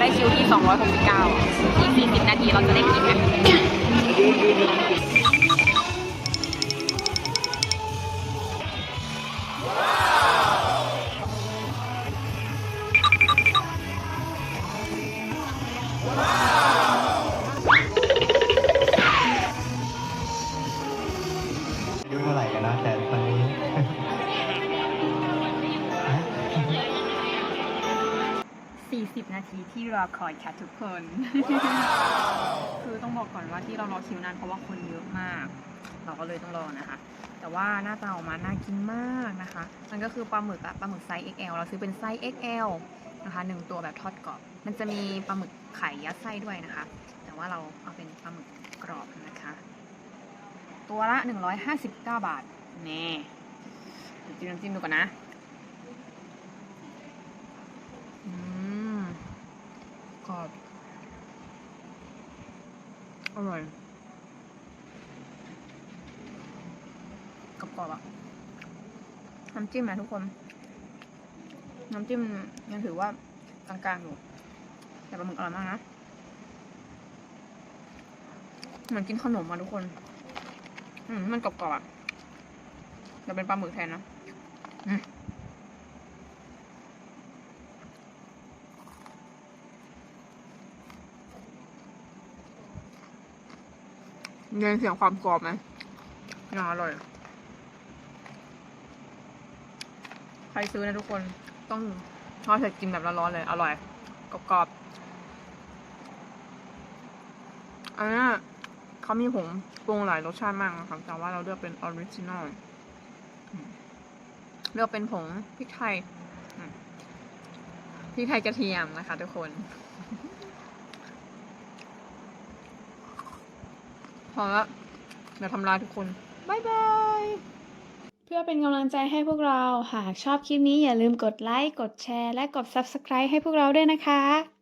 ราได้คิวที่ 269 อีก 40 นาทีเราจะได้กินกันอายุเท่าไหร่กันนะแต่ 40 นาทีที่รอคอยค่ะทุกคน คือต้องบอกก่อนว่าที่เรารอคิวนานเพราะว่าคนเยอะมาก เราก็เลยต้องรอนะคะ แต่ว่าหน้าตาออกมาน่ากินมากนะคะ มันก็คือปลาหมึกอะปลาหมึกไซส์ XL เราซื้อเป็นไซส์ XL นะคะหนึ่งตัวแบบทอดกรอบ มันจะมีปลาหมึกไข่ยัดไส้ด้วยนะคะ แต่ว่าเราเอาเป็นปลาหมึกกรอบนะคะ ตัวละ 159 บาท แน่เดี๋ยวจิ้มน้ำจิ้มดูก่อนนะ อืม กรอบอร่อยกรอบๆอะน้ำจิ้มนะทุกคน น้ำจิ้มยังถือว่ากลางๆอยู่แต่ปลาหมึกอร่อยมากนะเหมือนกินขนมอะทุกคน อืมมันกรอบๆอะจะเป็นปลาหมึกแทนนะอืม เย็นเสียงความกรอบไหมยังอร่อย ใครซื้อนะทุกคน ต้องทอดเสร็จกินแบบร้อนๆเลย อร่อย กรอบๆ อันนี้เขามีผงปรุงหลายรสชาติมากนะครับ แต่ว่าเราเลือกเป็นออริจินอล เลือกเป็นผงพริกไทยพริกไทยกระเทียมนะคะทุกคน อละเดี๋ยวทำลายทุกคนบายบายเพื่อเป็นกำลังใจให้พวกเราหากชอบคลิปนี้อย่าลืมกดไลค์กดแชร์ และกด Subscribe ให้พวกเราด้วยนะคะ